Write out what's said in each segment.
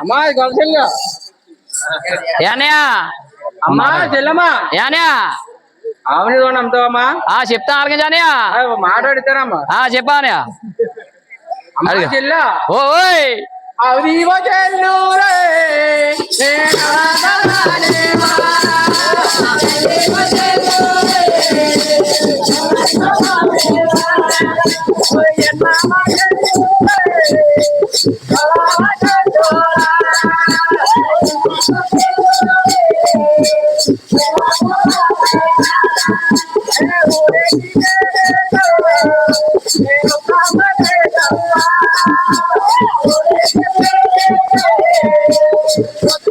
అమ్మా అమ్మా చెల్లమ్మా. ఆమెని చూడండి అమ్ముతావమ్మా ఆ చెప్తా ఆ, మాట్లాడితేనమ్మా ఆ చెప్పా అన్నయ్య. అమ్మా అడిగా. చెల్ల. ఓయ్. అవివ చెల్లూరే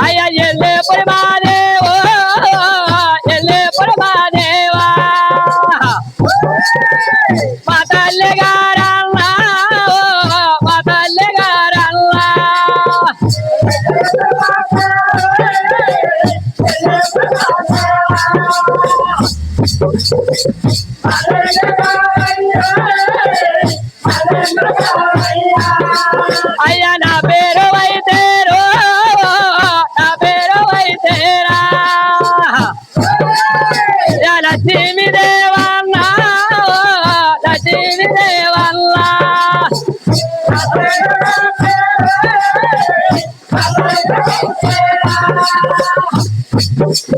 Ay, ay, ay, le Yeah.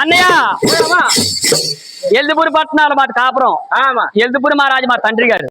అన్నయ్య ఎల్దుపూరి పట్టణాలు మాట కాపురం ఆమా ఎల్దుపూరి మహారాజు మా తండ్రి గారు